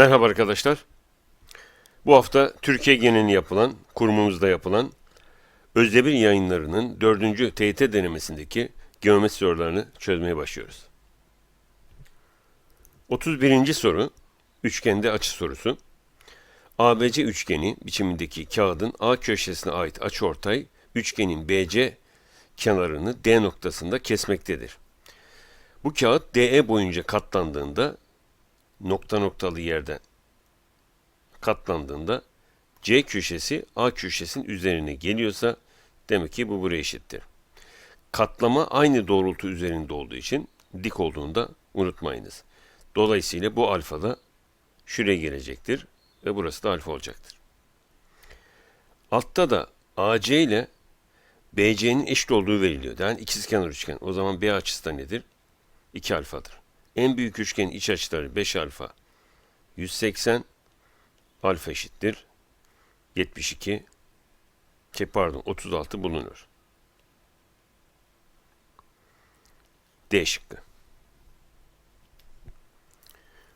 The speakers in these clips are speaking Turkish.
Merhaba arkadaşlar. Bu hafta Türkiye genelini yapılan, kurumumuzda yapılan Özdemir yayınlarının 4. TYT denemesindeki geometri sorularını çözmeye başlıyoruz. 31. soru, üçgende açı sorusu. ABC üçgeni biçimindeki kağıdın A köşesine ait açıortay, üçgenin BC kenarını D noktasında kesmektedir. Bu kağıt DE boyunca katlandığında nokta noktalı yerden katlandığında C köşesi A köşesinin üzerine geliyorsa demek ki bu buraya eşittir. Katlama aynı doğrultu üzerinde olduğu için dik olduğunda unutmayınız. Dolayısıyla bu alfa da şuraya gelecektir ve burası da alfa olacaktır. Altta da AC ile BC'nin eşit olduğu veriliyor. Yani ikizkenar üçgen. O zaman B açısı da nedir? 2 alfadır. En büyük üçgenin iç açıları 5 alfa 180 alfa eşittir 72 şey pardon 36 bulunur. D şıkkı.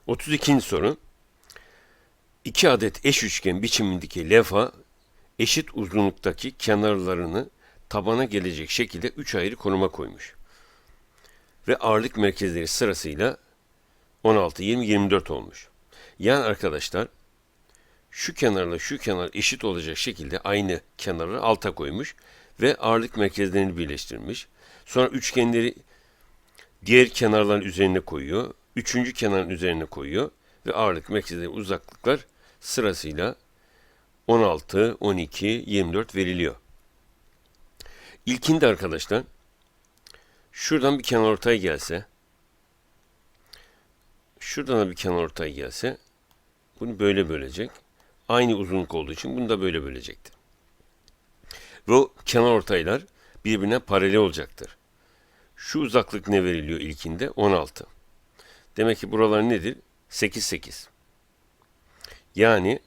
32. soru. İki adet eş üçgen biçimindeki levha eşit uzunluktaki kenarlarını tabana gelecek şekilde üç ayrı konuma koymuş ve ağırlık merkezleri sırasıyla 16, 20, 24 olmuş. Yani arkadaşlar şu kenarla şu kenar eşit olacak şekilde aynı kenarı alta koymuş ve ağırlık merkezlerini birleştirmiş. Sonra üçgenleri diğer kenarların üzerine koyuyor. Üçüncü kenarın üzerine koyuyor ve ağırlık merkezleri uzaklıklar sırasıyla 16, 12, 24 veriliyor. İlkinde arkadaşlar Şuradan bir kenar ortay gelse, şuradan da bir kenar ortay gelse, bunu böyle bölecek. Aynı uzunluk olduğu için bunu da böyle bölecektir. Ve o kenar ortaylar birbirine paralel olacaktır. Şu uzaklık ne veriliyor ilkinde? 16. Demek ki buralar nedir? 8, 8. Yani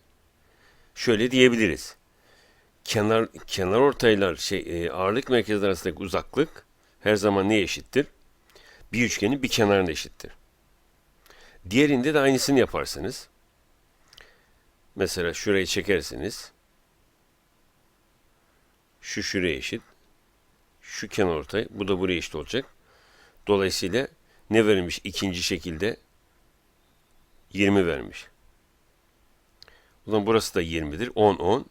şöyle diyebiliriz. Kenar kenar ortaylar şey e, ağırlık merkezleri arasındaki uzaklık her zaman ne eşittir? Bir üçgenin bir kenarına eşittir. Diğerinde de aynısını yaparsınız. Mesela şurayı çekersiniz. Şu şuraya eşit. Şu kenar ortay. Bu da buraya eşit olacak. Dolayısıyla ne verilmiş ikinci şekilde? 20 vermiş. O zaman burası da 20'dir. 10, 10.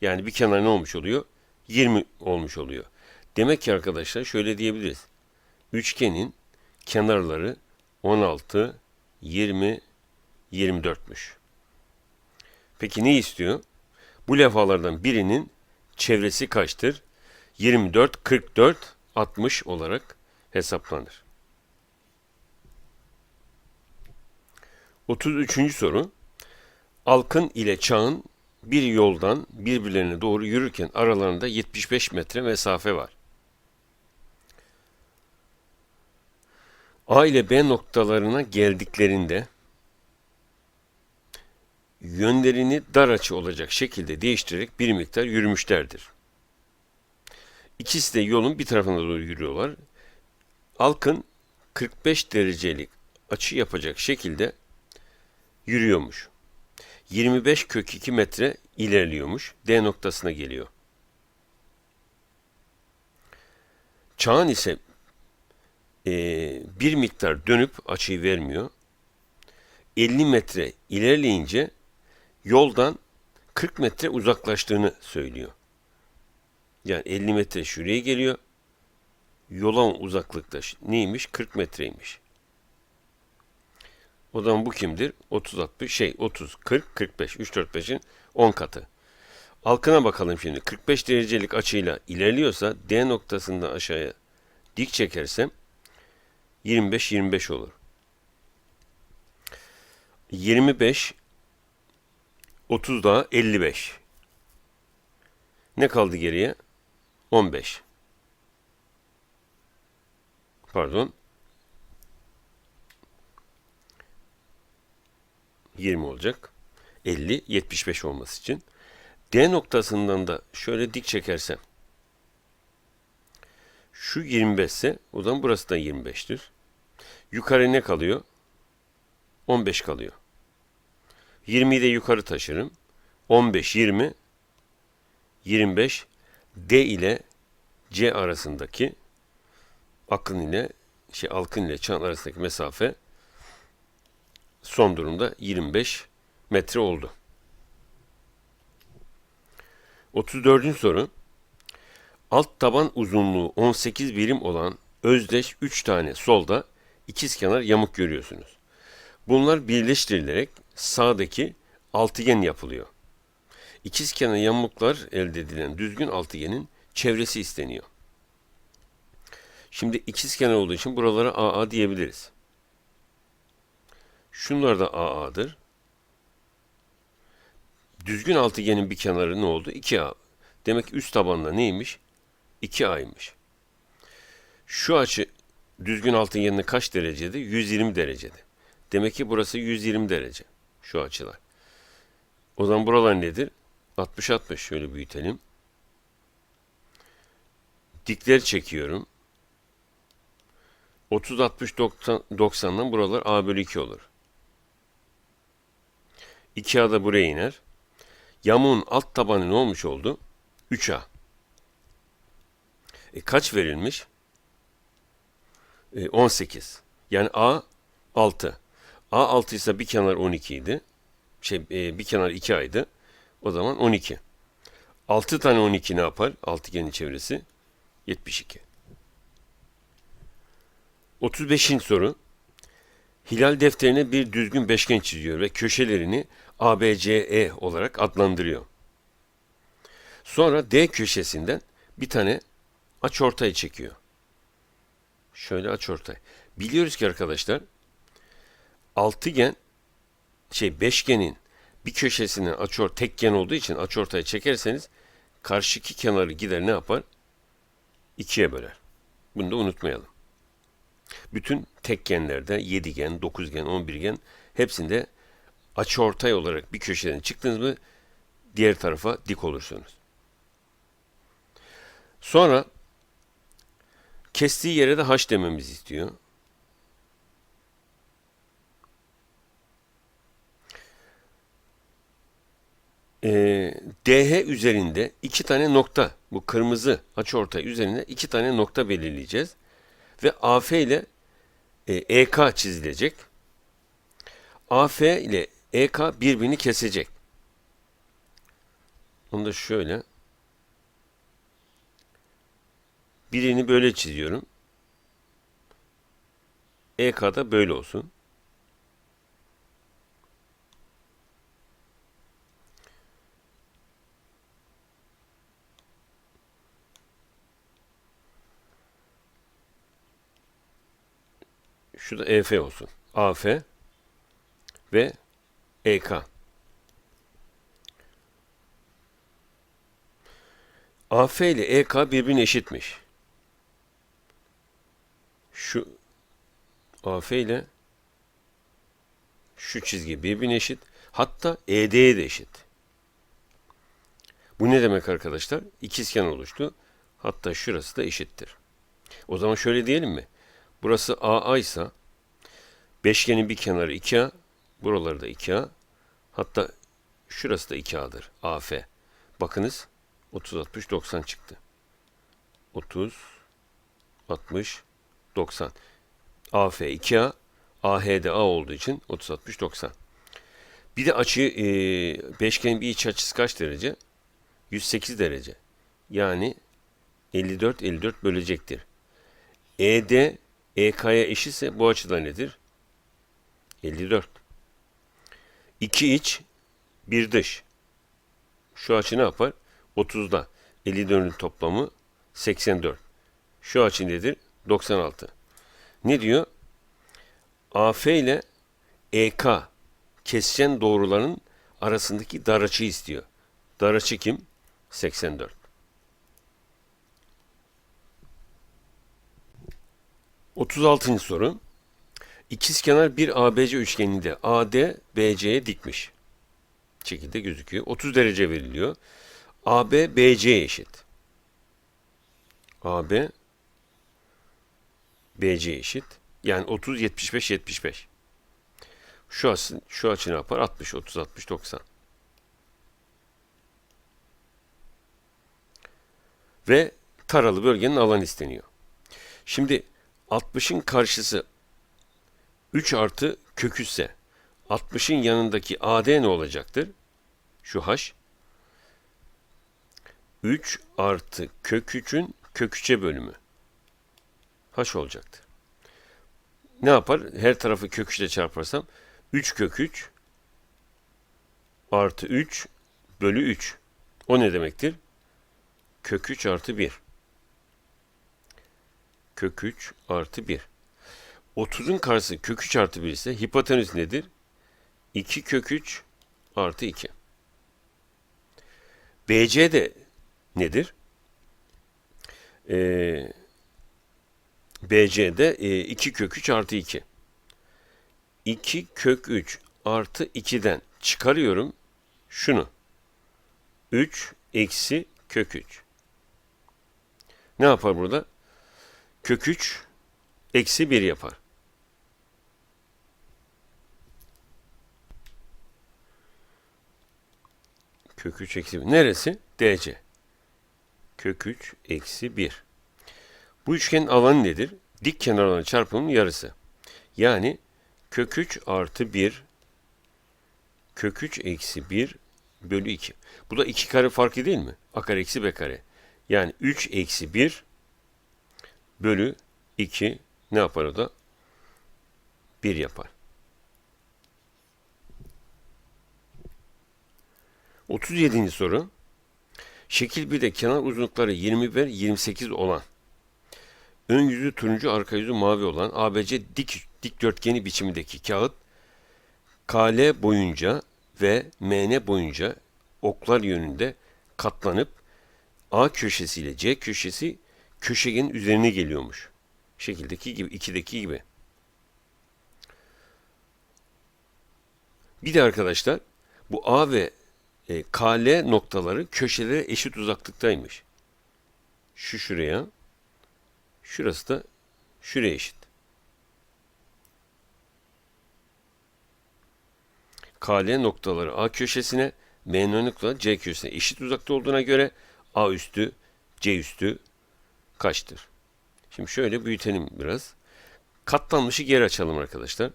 Yani bir kenar ne olmuş oluyor? 20 olmuş oluyor. Demek ki arkadaşlar şöyle diyebiliriz. Üçgenin kenarları 16, 20, 24'müş. Peki ne istiyor? Bu levhalardan birinin çevresi kaçtır? 24, 44, 60 olarak hesaplanır. 33. soru. Alkın ile çağın bir yoldan birbirlerine doğru yürürken aralarında 75 metre mesafe var. A ile B noktalarına geldiklerinde yönlerini dar açı olacak şekilde değiştirerek bir miktar yürümüşlerdir. İkisi de yolun bir tarafına doğru yürüyorlar. Alkın 45 derecelik açı yapacak şekilde yürüyormuş. 25 kök 2 metre ilerliyormuş. D noktasına geliyor. Çağın ise e, bir miktar dönüp açıyı vermiyor. 50 metre ilerleyince yoldan 40 metre uzaklaştığını söylüyor. Yani 50 metre şuraya geliyor. Yola uzaklıkta neymiş? 40 metreymiş. O zaman bu kimdir? 30 60 şey 30 40 45 3 4 5'in 10 katı. Alkına bakalım şimdi. 45 derecelik açıyla ilerliyorsa D noktasında aşağıya dik çekersem 25 25 olur. 25 30 daha 55. Ne kaldı geriye? 15. Pardon. 20 olacak. 50, 75 olması için. D noktasından da şöyle dik çekersem şu 25 ise o zaman burası da 25'tir. Yukarı ne kalıyor? 15 kalıyor. 20'yi de yukarı taşırım. 15, 20, 25 D ile C arasındaki akın ile şey alkın ile çan arasındaki mesafe son durumda 25 metre oldu. 34. soru. Alt taban uzunluğu 18 birim olan özdeş 3 tane solda ikizkenar yamuk görüyorsunuz. Bunlar birleştirilerek sağdaki altıgen yapılıyor. İkizkenar yamuklar elde edilen düzgün altıgenin çevresi isteniyor. Şimdi ikizkenar olduğu için buralara AA diyebiliriz. Şunlar da AA'dır. Düzgün altıgenin bir kenarı ne oldu? 2A. Demek üst tabanda neymiş? 2A'ymış. Şu açı düzgün altıgenin kaç derecede? 120 derecede. Demek ki burası 120 derece. Şu açılar. O zaman buralar nedir? 60-60 şöyle büyütelim. Dikleri çekiyorum. 30 60 90 90'dan buralar a bölü 2 olur. 2a da buraya iner. Yamuğun alt tabanı ne olmuş oldu? 3a. E kaç verilmiş? E, 18. Yani a 6. a 6 ise bir kenar 12 idi. Şey e, bir kenar 2 aydı. O zaman 12. 6 tane 12 ne yapar? Altıgenin çevresi 72. 35. soru. Hilal defterine bir düzgün beşgen çiziyor ve köşelerini ABCE olarak adlandırıyor. Sonra D köşesinden bir tane açıortay çekiyor. Şöyle açıortay. Biliyoruz ki arkadaşlar altıgen şey beşgenin bir köşesinden açıor tekgen olduğu için açıortayı çekerseniz karşıki kenarı gider ne yapar? İkiye böler. Bunu da unutmayalım. Bütün tekgenlerde yedigen, dokuzgen, on birgen hepsinde açıortay olarak bir köşeden çıktınız mı diğer tarafa dik olursunuz. Sonra kestiği yere de haş dememizi istiyor. Ee, DH üzerinde iki tane nokta, bu kırmızı açıortay üzerinde iki tane nokta belirleyeceğiz. Ve AF ile e, EK çizilecek. AF ile EK birbirini kesecek. Onu da şöyle. Birini böyle çiziyorum. EK da böyle olsun. Şu da EF olsun. AF ve EK. AF ile EK birbirine eşitmiş. Şu AF ile şu çizgi birbirine eşit. Hatta ED'ye de eşit. Bu ne demek arkadaşlar? İkizkenar oluştu. Hatta şurası da eşittir. O zaman şöyle diyelim mi? Burası AA ise beşgenin bir kenarı 2A, buraları da 2A. Hatta şurası da 2A'dır. AF. Bakınız 30 60 90 çıktı. 30 60 90. AF 2A, AH de A olduğu için 30 60 90. Bir de açı e, beşgenin bir iç açısı kaç derece? 108 derece. Yani 54 54 bölecektir. ED EK'ya eşitse bu açıda nedir? 54. 2 iç, 1 dış. Şu açı ne yapar? 30'da. 54'ün toplamı 84. Şu açı nedir? 96. Ne diyor? AF ile EK kesişen doğruların arasındaki dar istiyor. Dar kim? 84. 36. soru. İkizkenar bir ABC üçgeninde AD BC'ye dikmiş. Şekilde gözüküyor. 30 derece veriliyor. AB BC'ye eşit. AB BC eşit. Yani 30 75 75. Şu açı, şu açı ne yapar? 60, 30, 60, 90. Ve taralı bölgenin alan isteniyor. Şimdi 60'ın karşısı 3 artı kök ise 60'ın yanındaki AD ne olacaktır? Şu h. 3 artı kök 3'ün kök 3'e bölümü. H olacaktır. Ne yapar? Her tarafı kök 3 ile çarparsam 3 kök 3 artı 3 bölü 3. O ne demektir? Kök 3 artı 1. Kök 3 artı 1. 30'un karşısı kök 3 artı 1 ise hipotenüs nedir? 2 kök 3 artı 2. BC de nedir? Ee, BC'de e, 2 kök 3 artı 2. 2 kök 3 artı 2'den çıkarıyorum şunu. 3 eksi kök 3. Ne yapar burada? Kök 3 eksi 1 yapar. Kök 3 eksi 1. Neresi? DC. Kök 3 eksi 1. Bu üçgenin alanı nedir? Dik kenarların çarpımının yarısı. Yani kök 3 artı 1 kök 3 eksi 1 bölü 2. Bu da 2 kare farkı değil mi? A kare eksi B kare. Yani 3 eksi 1 bölü 2 ne yapar o da? 1 yapar. 37. soru. Şekil 1'de kenar uzunlukları 20 ve 28 olan, ön yüzü turuncu, arka yüzü mavi olan ABC dik dikdörtgeni biçimindeki kağıt KL boyunca ve MN boyunca oklar yönünde katlanıp A köşesi ile C köşesi köşegenin üzerine geliyormuş. Şekildeki gibi, 2'deki gibi. Bir de arkadaşlar bu A ve e, KL noktaları köşelere eşit uzaklıktaymış. Şu şuraya, şurası da şuraya eşit. KL noktaları A köşesine, MN noktaları C köşesine eşit uzakta olduğuna göre A üstü, C üstü kaçtır? Şimdi şöyle büyütelim biraz. Katlanmışı geri açalım arkadaşlar.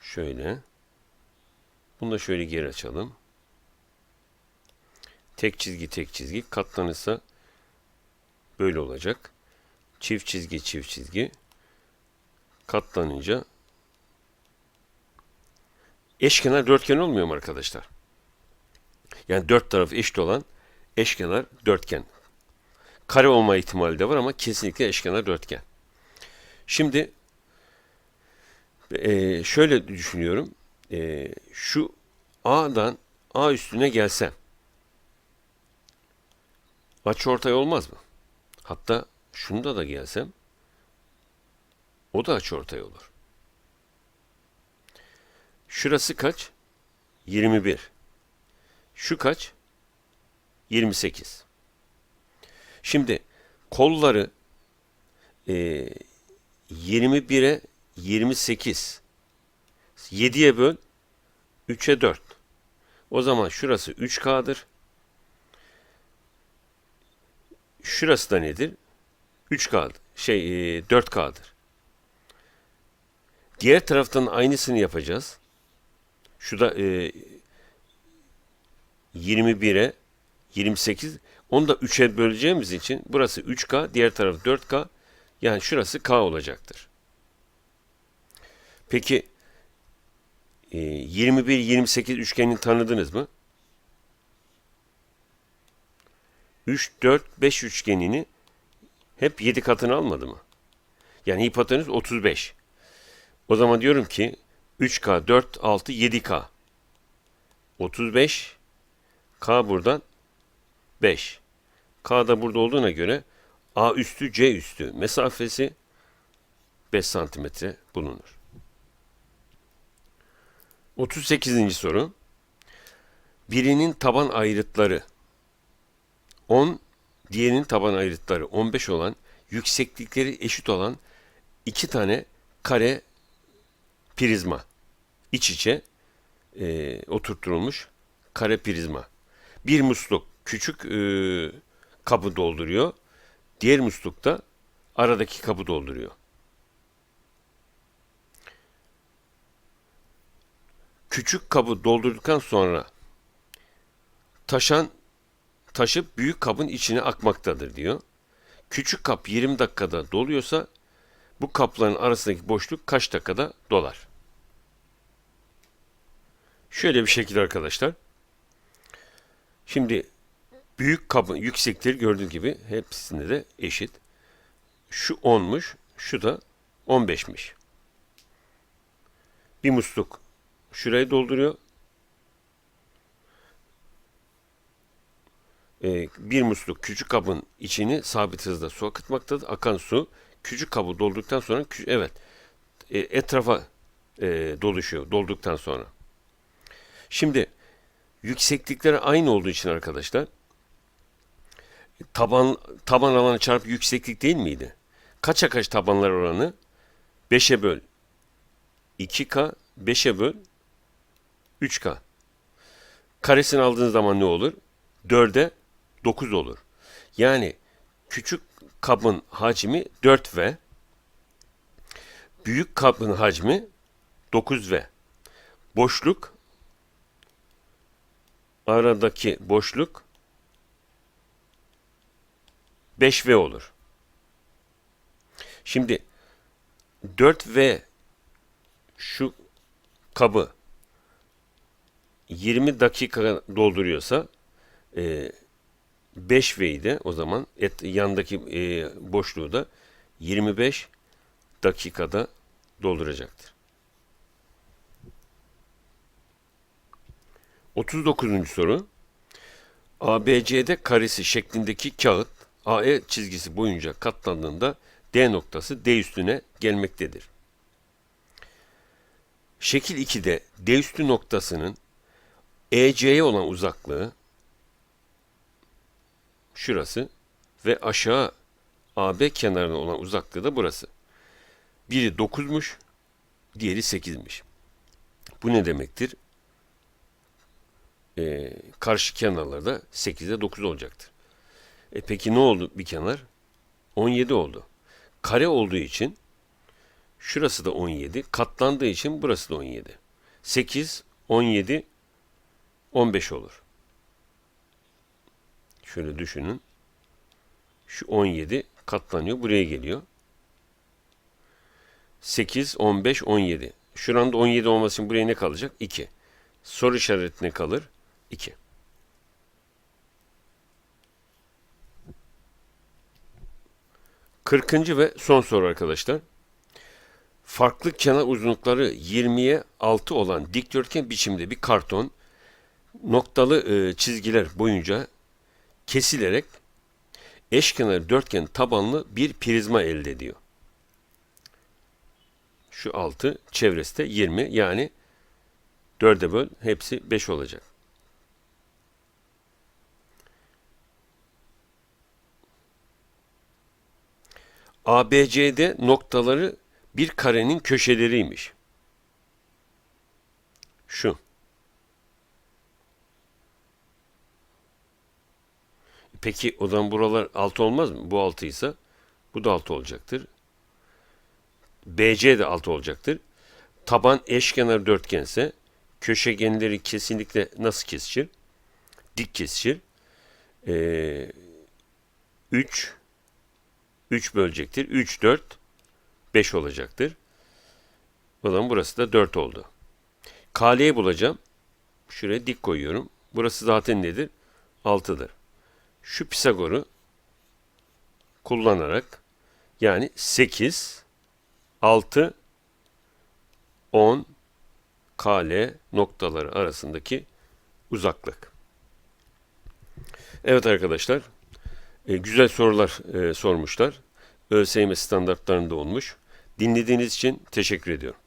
Şöyle. Bunu da şöyle geri açalım. Tek çizgi tek çizgi katlanırsa böyle olacak. Çift çizgi çift çizgi katlanınca eşkenar dörtgen olmuyor mu arkadaşlar? Yani dört tarafı eşit olan eşkenar dörtgen. Kare olma ihtimali de var ama kesinlikle eşkenar dörtgen. Şimdi e, şöyle düşünüyorum. E, şu A'dan A üstüne gelsem açıortay olmaz mı? Hatta şunda da gelsem o da açıortay olur. Şurası kaç? 21. Şu kaç? 28. Şimdi kolları e, 21'e 28. 7'ye böl 3'e 4. O zaman şurası 3K'dır. Şurası da nedir? 3K, şey e, 4K'dır. Diğer taraftan aynısını yapacağız. Şu da e, 21'e 28. Onu da 3'e böleceğimiz için burası 3K, diğer taraf 4K. Yani şurası K olacaktır. Peki 21-28 e, üçgenini tanıdınız mı? 3, 4, 5 üçgenini hep 7 katını almadı mı? Yani hipotenüs 35. O zaman diyorum ki 3K, 4, 6, 7K. 35. K buradan 5. K da burada olduğuna göre A üstü C üstü mesafesi 5 santimetre bulunur. 38. soru. Birinin taban ayrıtları 10, diğerinin taban ayrıtları 15 olan, yükseklikleri eşit olan iki tane kare prizma iç içe e, oturtulmuş kare prizma. Bir musluk küçük e, kabı dolduruyor. Diğer musluk da aradaki kabı dolduruyor. Küçük kabı doldurduktan sonra taşan taşıp büyük kabın içine akmaktadır diyor. Küçük kap 20 dakikada doluyorsa bu kapların arasındaki boşluk kaç dakikada dolar? Şöyle bir şekilde arkadaşlar. Şimdi büyük kabın yüksekleri gördüğünüz gibi hepsinde de eşit. Şu 10'muş, şu da 15'miş. Bir musluk şurayı dolduruyor. Ee, bir musluk küçük kabın içini sabit hızda su akıtmaktadır. Akan su küçük kabı dolduktan sonra evet e, etrafa e, doluşuyor dolduktan sonra. Şimdi yükseklikleri aynı olduğu için arkadaşlar taban taban alanı çarpı yükseklik değil miydi? Kaça kaç tabanlar oranı? 5'e böl 2K 5'e böl 3K. Karesini aldığınız zaman ne olur? 4'e 9 olur. Yani küçük kabın hacmi 4V, büyük kabın hacmi 9V. Boşluk aradaki boşluk 5V olur. Şimdi 4V şu kabı 20 dakika dolduruyorsa e, 5V'yi de o zaman et, yandaki e, boşluğu da 25 dakikada dolduracaktır. 39. soru. ABCD karesi şeklindeki kağıt AE çizgisi boyunca katlandığında D noktası D üstüne gelmektedir. Şekil 2'de D üstü noktasının EC'ye olan uzaklığı şurası ve aşağı AB kenarına olan uzaklığı da burası. Biri 9'muş, diğeri 8'miş. Bu ne demektir? Ee, karşı kenarlarda 8'de 9 olacaktır. E peki ne oldu bir kenar? 17 oldu. Kare olduğu için şurası da 17. Katlandığı için burası da 17. 8, 17, 15 olur. Şöyle düşünün. Şu 17 katlanıyor. Buraya geliyor. 8, 15, 17. Şuranda 17 olması için buraya ne kalacak? 2. Soru işaretine kalır. 2. Kırkıncı ve son soru arkadaşlar. Farklı kenar uzunlukları 20'ye 6 olan dikdörtgen biçimde bir karton noktalı e, çizgiler boyunca kesilerek eşkenar dörtgen tabanlı bir prizma elde ediyor. Şu 6 çevresi de 20 yani 4'e böl hepsi 5 olacak. ABCD noktaları bir karenin köşeleriymiş. Şu. Peki o zaman buralar 6 olmaz mı? Bu 6 ise bu da 6 olacaktır. BC de 6 olacaktır. Taban eşkenar dörtgense köşegenleri kesinlikle nasıl kesişir? Dik kesişir. Ee, 3 3 bölecektir. 3, 4, 5 olacaktır. O zaman burası da 4 oldu. KL'yi bulacağım. Şuraya dik koyuyorum. Burası zaten nedir? 6'dır. Şu Pisagor'u kullanarak yani 8, 6, 10 KL noktaları arasındaki uzaklık. Evet arkadaşlar, e, güzel sorular e, sormuşlar. ÖSYM standartlarında olmuş. Dinlediğiniz için teşekkür ediyorum.